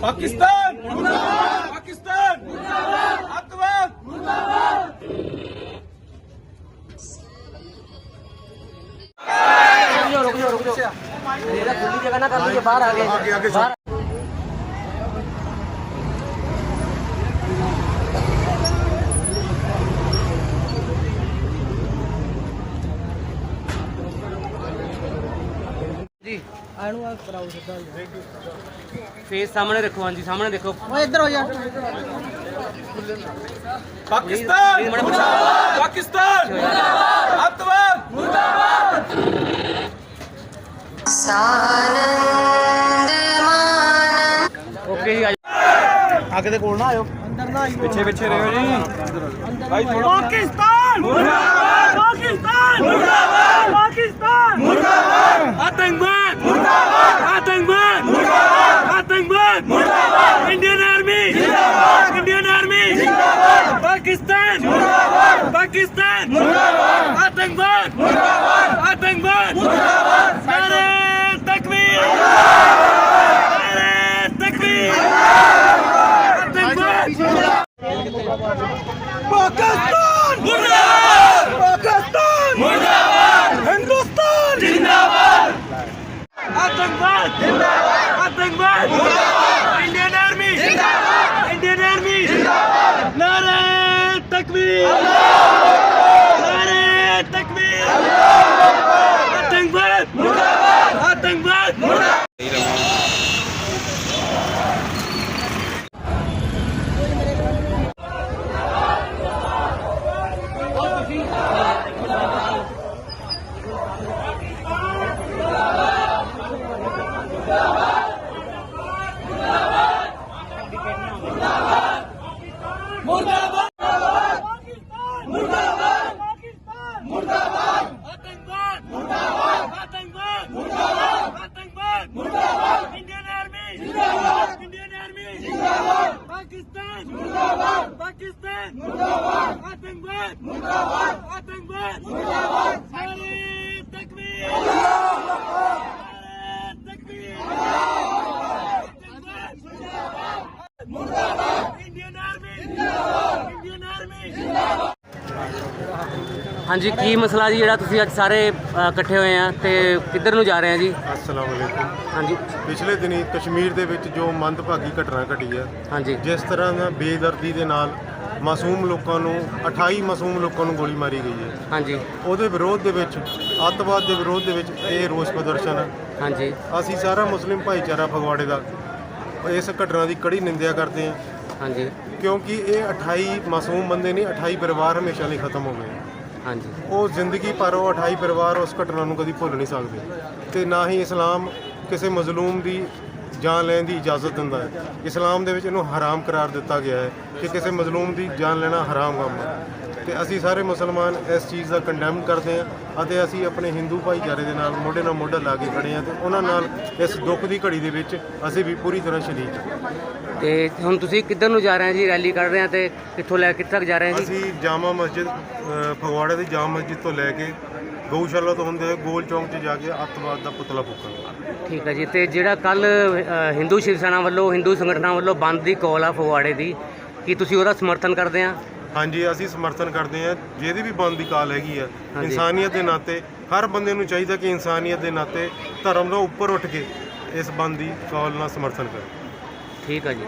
ਪਾਕਿਸਤਾਨ ਮੁਰਦਾਬਾਦ! ਪਾਕਿਸਤਾਨ ਮੁਰਦਾਬਾਦ! ਅੱਤਵਾਦ ਇਹਦਾ ਖੁੱਲੀ ਜਗ੍ਹਾ ਨਾ ਕਰ ਲਈਏ ਬਾਹਰ ਆ ਗਏ ਅੱਗੇ ਅੱਗੇ ਬਾਹਰ ਜੀ ਆਣੂ ਆ ਕਰਾਓ ਸਿੱਧਾ। ਫੇਸ ਸਾਹਮਣੇ ਰੱਖੋ ਹਾਂਜੀ ਸਾਹਮਣੇ ਦੇਖੋ। ਓਏ ਇੱਧਰ ਹੋ ਜਾ। ਪਾਕਿਸਤਾਨ! ਮੁਰਦਾਬਾਦ ਪਾਕਿਸਤਾਨ! ਮੁਰਦਾਬਾਦ। ਅੱਤਵਾਦ! ਓਕੇ ਜੀ ਅੱਗੇ ਦੇ ਕੋਲ ਨਾ ਆਇਓ। ਅੰਦਰ ਨਾ ਆਈਓ। ਪਿੱਛੇ ਪਿੱਛੇ ਰਹੋ ਜੀ। ਭਾਈ ਥੋੜਾ ਪਾਕਿਸਤਾਨ! ਮੁਰਦਾਬਾਦ ਪਾਕਿਸਤਾਨ ਮੁਰਦਾਬਾਦ ਪਾਕਿਸਤਾਨ ਮੁਰਦਾਬਾਦ ਆਤੰਕਵਾਦ ਮੁਰਦਾਬਾਦ ਆਤੰਕਵਾਦ ਮੁਰਦਾਬਾਦ ਆਤੰਕਵਾਦ ਮੁਰਦਾਬਾਦ ਇੰਡੀਅਨ ਆਰਮੀ ਜਿੰਦਾਬਾਦ ਇੰਡੀਅਨ ਆਰਮੀ ਜਿੰਦਾਬਾਦ ਪਾਕਿਸਤਾਨ। ਮੁਰਦਾਬਾਦ ਪਾਕਿਸਤਾਨ ਮੁਰਦਾਬਾਦ Amém. ਪਾਕਿਸਤਾਨ ਮੁਰਦਾਬਾਦ ਆਤੰਕਵਾਦ ਮੁਰਦਾਬਾਦ ਆਤੰਕਵਾਦ ਮੁਰਦਾਬਾਦ ਆਤੰਕਵਾਦ ਮੁਰਦਾਬਾਦ ਇੰਡੀਅਨ ਆਰਮੀ ਜਿੰਦਾਬਾਦ ਇੰਡੀਅਨ ਆਰਮੀ ਜਿੰਦਾਬਾਦ ਪਾਕਿਸਤਾਨ ਮੁਰਦਾਬਾਦ ਪਾਕਿਸਤਾਨ ਮੁਰਦਾਬਾਦ ਆਤੰਕਵਾਦ ਮੁਰਦਾਬਾਦ ਆਤੰਕਵਾਦ ਮੁਰਦਾਬਾਦ ਸਾਰੇ ਤਕਬੀਰ ਨਾਰੇ ਤਕਬੀਰ ਆਤੰਕਵਾਦ ਮੁਰਦਾਬਾਦ ਇੰਡੀਅਨ ਆਰਮੀ ਜਿੰਦਾਬਾਦ ਇੰਡੀਅਨ ਆਰਮੀ ਹਾਂਜੀ ਕੀ ਮਸਲਾ ਜੀ ਜਿਹੜਾ ਤੁਸੀਂ ਅੱਜ ਸਾਰੇ ਅ, ਇਕੱਠੇ ਹੋਏ ਆ ਤੇ ਕਿੱਧਰ ਨੂੰ ਜਾ ਰਹੇ ਆ ਜੀ? ਅਸਲਾਮ ਹਾਂਜੀ। ਪਿਛਲੇ ਦਿਨੀ ਕਸ਼ਮੀਰ ਦੇ ਵਿੱਚ ਜੋ ਮੰਦਭਾਗੀ ਘਟਨਾ ਘਟੀ ਹੈ ਹਾਂਜੀ। ਜਿਸ ਤਰ੍ਹਾਂ ਦਾ ਬੇਦਰਦੀ ਦੇ ਨਾਲ ਮਾਸੂਮ ਲੋਕਾਂ ਨੂੰ 28 ਮਾਸੂਮ ਲੋਕਾਂ ਨੂੰ ਗੋਲੀ ਮਾਰੀ ਗਈ ਹੈ ਹਾਂਜੀ। ਉਹਦੇ ਵਿਰੋਧ ਦੇ ਵਿੱਚ ਅੱਤਵਾਦ ਦੇ ਵਿਰੋਧ ਦੇ ਵਿੱਚ ਇਹ ਰੋਸ ਪ੍ਰਦਰਸ਼ਨ ਹੈ ਹਾਂਜੀ। ਅਸੀਂ ਸਾਰਾ ਮੁਸਲਿਮ ਭਾਈਚਾਰਾ ਫਗਵਾੜੇ ਦਾ ਇਸ ਘਟਨਾ ਦੀ ਕੜੀ ਨਿੰਦਿਆ ਕਰਦੇ ਹਾਂ ਹਾਂਜੀ। ਕਿਉਂਕਿ ਇਹ 28 ਮਾਸੂਮ ਬੰਦੇ ਨਹੀਂ 28 ਪਰਿਵਾਰ ਹਮੇਸ਼ਾ ਲਈ ਖਤਮ ਹੋ ਗਏ। ਹਾਂਜੀ। ਉਹ ਜ਼ਿੰਦਗੀ ਭਰ ਉਹ 28 ਪਰਿਵਾਰ ਉਸ ਘਟਨਾ ਨੂੰ ਕਦੀ ਭੁੱਲ ਨਹੀਂ ਸਕਦੇ ਤੇ ਨਾ ਹੀ ਇਸਲਾਮ ਕਿਸੇ ਮਜ਼ਲੂਮ ਦੀ ਜਾਨ ਲੈਣ ਦੀ ਇਜਾਜ਼ਤ ਦਿੰਦਾ ਹੈ। ਇਸਲਾਮ ਦੇ ਵਿੱਚ ਇਹਨੂੰ ਹਰਾਮ ਕਰਾਰ ਦਿੱਤਾ ਗਿਆ ਹੈ ਕਿ ਕਿਸੇ ਮਜ਼ਲੂਮ ਦੀ ਜਾਨ ਲੈਣਾ ਹਰਾਮ ਕੰਮ ਹੈ। ਤੇ ਅਸੀਂ ਸਾਰੇ ਮੁਸਲਮਾਨ ਇਸ ਚੀਜ਼ ਦਾ ਕੰਡੈਮ ਕਰਦੇ ਹਾਂ ਅਤੇ ਅਸੀਂ ਆਪਣੇ ਹਿੰਦੂ ਭਾਈਚਾਰੇ ਦੇ ਨਾਲ ਮੋਢੇ ਨਾਲ ਮੋਢਾ ਲਾ ਕੇ ਖੜੇ ਹਾਂ ਤੇ ਉਹਨਾਂ ਨਾਲ ਇਸ ਦੁੱਖ ਦੀ ਘੜੀ ਦੇ ਵਿੱਚ ਅਸੀਂ ਵੀ ਪੂਰੀ ਤਰ੍ਹਾਂ ਸ਼ਰੀਕ ਹਾਂ। ਤੇ ਹੁਣ ਤੁਸੀਂ ਕਿੱਧਰ ਨੂੰ ਜਾ ਰਹੇ ਆ ਜੀ? ਰੈਲੀ ਕਰ ਰਹੇ ਆ ਤੇ ਕਿੱਥੋਂ ਲੈ ਕਿੱਥੇ ਤੱਕ ਜਾ ਰਹੇ ਆ ਜੀ? ਅਸੀਂ ਜਾਮਾ ਮਸਜਿਦ ਅ, ਫਗਵਾੜੇ ਦੀ ਜਾਮਾ ਮਸਜਿਦ ਤੋਂ ਲੈ ਕੇ ਗਊਸ਼ਾਲਾ ਤੋਂ ਹੁੰਦੇ ਹੋਏ ਗੋਲ ਚੌਂਕ 'ਚ ਜਾ ਕੇ ਅੱਤਵਾਦ ਦਾ ਪੁਤਲਾ ਫੂਕਾਂਗੇ ਠੀਕ ਹੈ ਜੀ ਤੇ ਜਿਹੜਾ ਕੱਲ ਹਿੰਦੂ ਸ਼ਿਵ ਸੈਨਾ ਵੱਲੋਂ ਹਿੰਦੂ ਸੰਗਠਨਾਂ ਵੱਲੋਂ ਬੰਦ ਦੀ ਕਾਲ ਆ ਫਗਵਾੜੇ ਦੀ ਕੀ ਤੁਸੀਂ ਉਹਦਾ ਸਮਰਥਨ ਕਰਦੇ ਆ ਹਾਂਜੀ ਅਸੀਂ ਸਮਰਥਨ ਕਰਦੇ ਹਾਂ। ਜਿਹਦੀ ਵੀ ਬੰਦ ਦੀ ਕਾਲ ਹੈਗੀ ਆ। ਇਨਸਾਨੀਅਤ ਦੇ ਨਾਤੇ ਹਰ ਬੰਦੇ ਨੂੰ ਚਾਹੀਦਾ ਕਿ ਇਨਸਾਨੀਅਤ ਦੇ ਨਾਤੇ ਧਰਮ ਤੋਂ ਉੱਪਰ ਉੱਠ ਕੇ ਇਸ ਬੰਦ ਦੀ ਕਾਲ ਨਾਲ ਸਮਰਥਨ ਕਰੇ। ਠੀਕ ਹੈ ਜੀ।